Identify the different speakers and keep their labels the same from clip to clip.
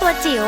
Speaker 1: ตัวจิ๋ว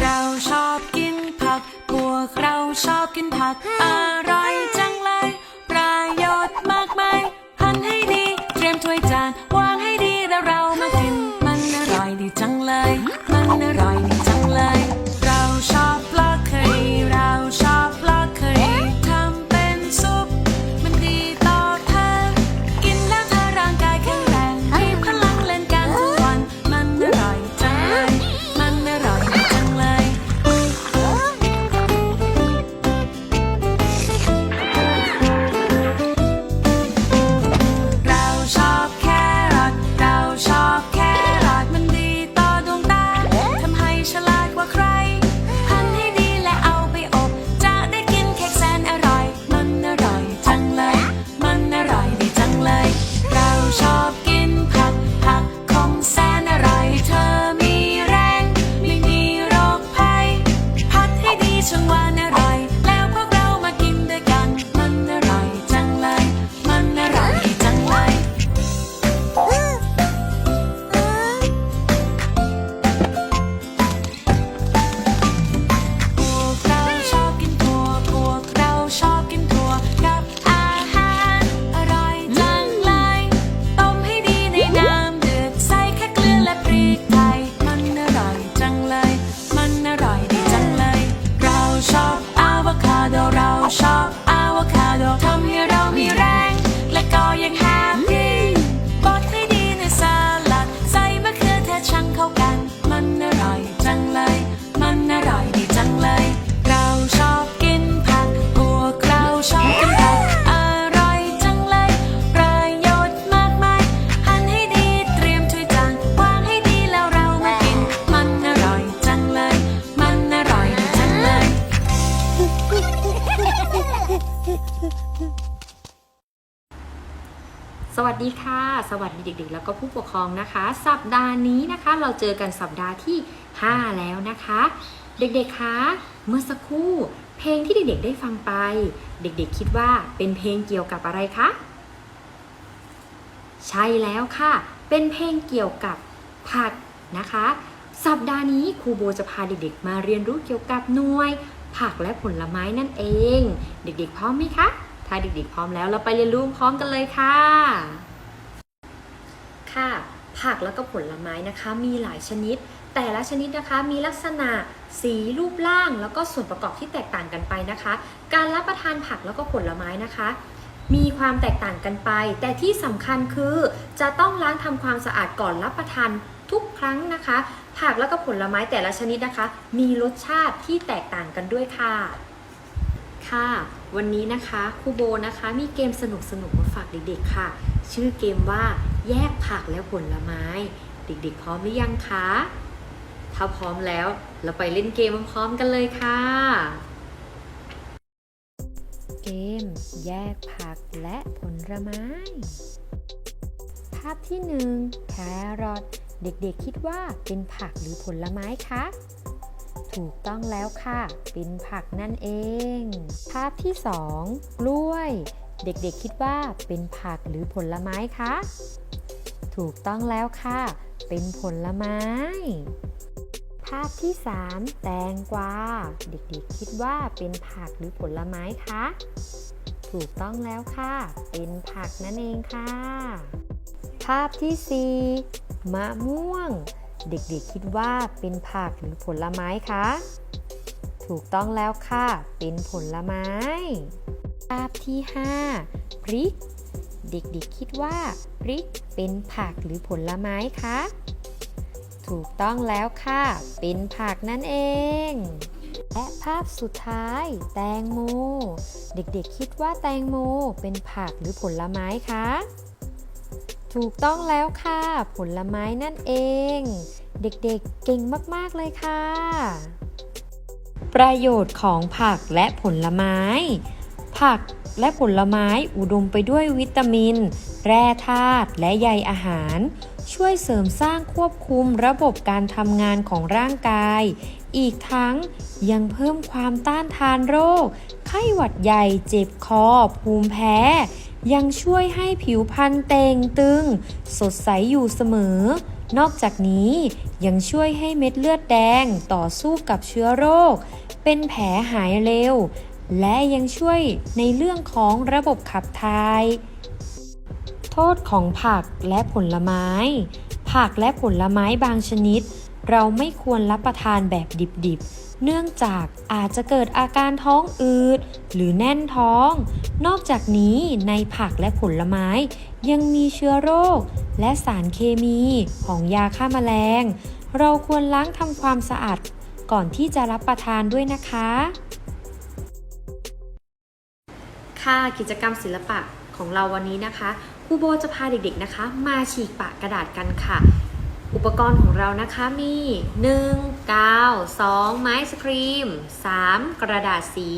Speaker 2: เราชอบกินผัก พวกเราชอบกินผัก อร่อยจังเลย ประโยชน์มากมายหันให้ดี เตรียมถ้วยจาน
Speaker 3: สวัสดีค่ะ สวัสดีเด็ก ๆ แล้วก็ผู้ปกครองนะคะ สัปดาห์นี้นะคะ เราเจอกันสัปดาห์ที่ 5 แล้วนะคะ เด็กๆคะเมื่อสักครู่ เพลงที่เด็กๆได้ฟังไป เด็กๆ คิดว่าเป็นเพลงเกี่ยวกับอะไรคะใช่แล้วค่ะ เป็นเพลงเกี่ยวกับผักนะคะ สัปดาห์นี้ครูโบจะพาเด็กๆ มาเรียนรู้เกี่ยวกับหน่วย ผักและผลไม้นั่นเอง เด็กๆพร้อมไหมคะ ถ้าเด็กๆพร้อมแล้วเราไปเรียนรู้พร้อมกันเลยค่ะ ค่ะ ผักแล้วก็ผลไม้นะคะ มีหลายชนิด แต่ละชนิดนะคะมีลักษณะสีรูปร่าง แล้วก็ส่วนประกอบที่แตกต่างกันไปนะคะ การรับประทานผักแล้วก็ผลไม้นะคะ มีความแตกต่างกันไป แต่ที่สำคัญคือจะต้องล้างทำความสะอาดก่อนรับประทานทุกครั้งนะคะ ผักแล้วก็ผลไม้แต่ละชนิดนะคะ มีรสชาติที่แตกต่างกันด้วยค่ะค่ะ วันนี้นะคะครูโบนะคะมีเกมสนุกๆมาฝากเด็กๆค่ะ ชื่อเกมว่าแยกผักและผลไม้ เด็กๆ พร้อมหรือยังคะถ้าพร้อมแล้วเราไปเล่นเกมพร้อมๆกันเลยค่ะ เกม แยกผักและผลไม้ ภาพที่หนึ่งแครอทเด็กๆคิดว่าเป็นผักหรือผลไม้คะ ถูกต้องแล้วค่ะ เป็นผักนั่นเอง ภาพที่สองกล้วย เด็กๆคิดว่าเป็นผักหรือผลไม้คะ ถูกต้องแล้วค่ะ เป็นผลไม้ ภาพที่ 3 แตงกวา เด็กๆคิดว่าเป็นผักหรือผลไม้คะ ถูกต้องแล้วค่ะ เป็นผักนั่นเองค่ะ ภาพที่ 4 มะม่วง เด็กๆคิดว่าเป็นผักหรือผลไม้คะ ถูกต้องแล้วค่ะ เป็นผลไม้ ภาพที่ 5 พริก เด็กๆคิดว่า พริกเป็นผักหรือผลไม้คะ ถูกต้องแล้วค่ะ เป็นผักนั่นเองและภาพสุดท้าย แตงโม เด็กๆคิดว่าแตงโมเป็นผักหรือผลไม้คะ ถูกต้องแล้วค่ะ ผลไม้นั่นเอง เด็กๆเก่งมากๆเลยค่ะ ประโยชน์ของผักและผลไม้ ผักและผลไม้อุดมไปด้วยวิตามิน แร่ธาตุและใยอาหาร ช่วยเสริมสร้างควบคุมระบบการทำงานของร่างกาย อีกทั้งยังเพิ่มความต้านทานโรค ไข้หวัดใหญ่เจ็บคอ ภูมิแพ้ ยังช่วยให้ผิวพรรณเต่งตึง สดใสอยู่เสมอ นอกจากนี้ยังช่วยให้เม็ดเลือดแดงต่อสู้กับเชื้อโรค เป็นแผลหายเร็ว และยังช่วยในเรื่องของระบบขับถ่าย โทษของผักและผลไม้ ผักและผลไม้บางชนิด เราไม่ควรรับประทานแบบดิบๆ เนื่องจากอาจจะเกิดอาการท้องอืด หรือแน่นท้อง นอกจากนี้ในผักและผลไม้ยังมีเชื้อโรค และสารเคมีของยาฆ่าแมลง เราควรล้างทำความสะอาดก่อนที่จะรับประทานด้วยนะคะ ค่ะกิจกรรมศิลปะของเราวันนี้นะคะ ครูโบจะพาเด็กๆนะคะ มาฉีกปากกระดาษกันค่ะ อุปกรณ์ของเรานะคะมี 1 กาว 2 ไม้สครีม 3 กระดาษสี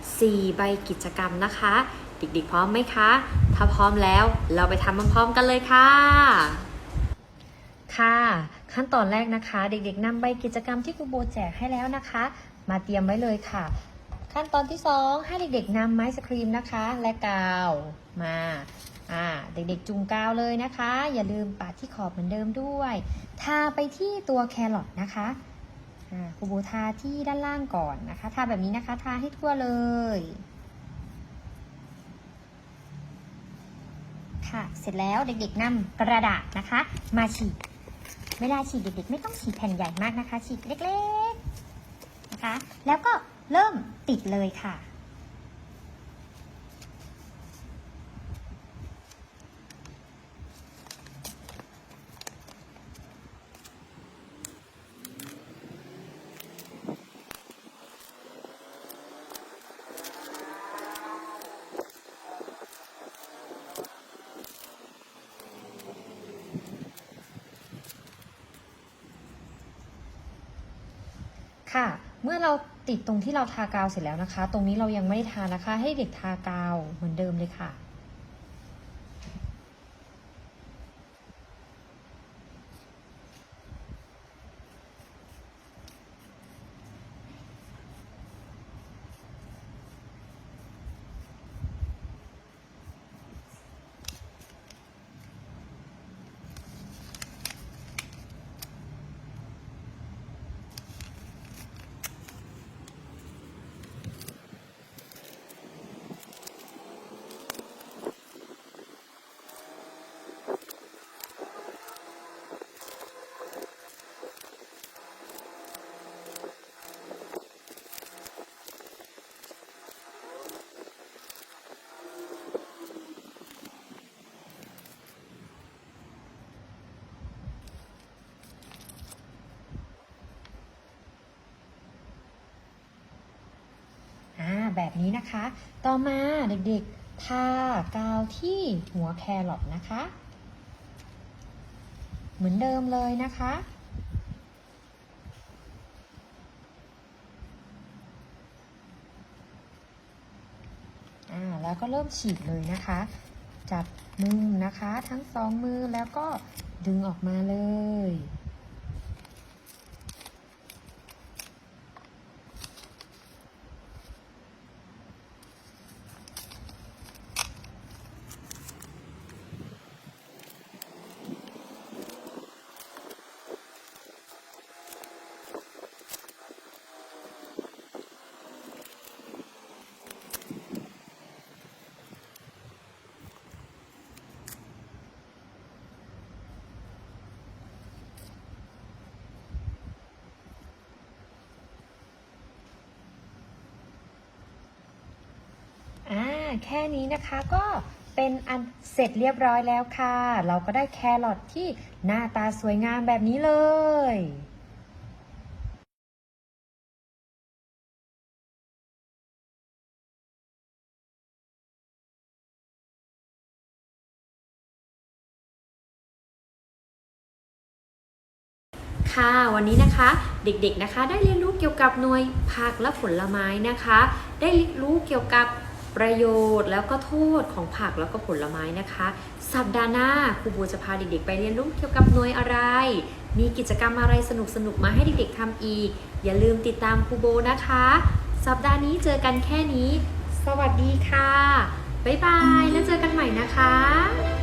Speaker 3: 4 ใบกิจกรรมนะคะ เด็กๆพร้อมไหมคะ ถ้าพร้อมแล้วเราไปทำพร้อมๆกันเลยค่ะ ค่ะ ขั้นตอนแรกนะคะ เด็กๆนำใบกิจกรรมที่ครูโบแจกให้แล้วนะคะ มาเตรียมไว้เลยค่ะ ขั้นตอนที่ 2 ให้เด็กๆนำไม้สครีมนะคะ และกาวมา อ่าเด็กๆจุงกาวเลยนะคะ อย่าลืมปาดที่ขอบเหมือนเดิมด้วย ทาไปที่ตัวแครอทนะคะอ่าครูโบทาที่ด้านล่างก่อนนะคะ ทาแบบนี้นะคะ ทาให้ทั่วเลย ค่ะ เสร็จแล้วเด็กๆนำกระดาษนะคะ มาฉีกเวลาฉีกเด็กๆไม่ต้องฉีกแผ่นใหญ่มากนะคะ ฉีกเล็กๆนะคะ แล้วก็เริ่มติดเลยค่ะ ค่ะ เมื่อเราติดตรงที่เราทากาวเสร็จแล้วนะคะ ตรงนี้เรายังไม่ได้ทานะคะ ให้เด็กทากาวเหมือนเดิมเลยค่ะ อ่า แบบนี้นะคะ ต่อมาเด็กๆ ทากาวที่หัวแครอทนะคะ เหมือนเดิมเลยนะคะ อ่า แล้วก็เริ่มฉีกเลยนะคะ จับมือนะคะ ทั้งสองมือแล้วก็ดึงออกมาเลย อ่า แค่นี้นะคะก็เป็นอันเสร็จเรียบร้อยแล้วค่ะ เราก็ได้แครอทที่หน้าตาสวยงามแบบนี้เลยค่ะวันนี้นะคะเด็กๆนะคะได้เรียนรู้เกี่ยวกับหน่วยผักและผลไม้นะคะ ได้รู้เกี่ยวกับ ประโยชน์แล้วก็โทษของผักแล้วก็ผลไม้นะคะ สัปดาห์หน้าครูโบจะพาเด็กๆ ไปเรียนรู้เกี่ยวกับหน่วยอะไร มีกิจกรรมอะไรสนุกๆมาให้เด็กๆทำอีก อย่าลืมติดตามครูโบนะคะ สัปดาห์นี้เจอกันแค่นี้ สวัสดีค่ะ บ๊ายบาย แล้วเจอกันใหม่นะคะ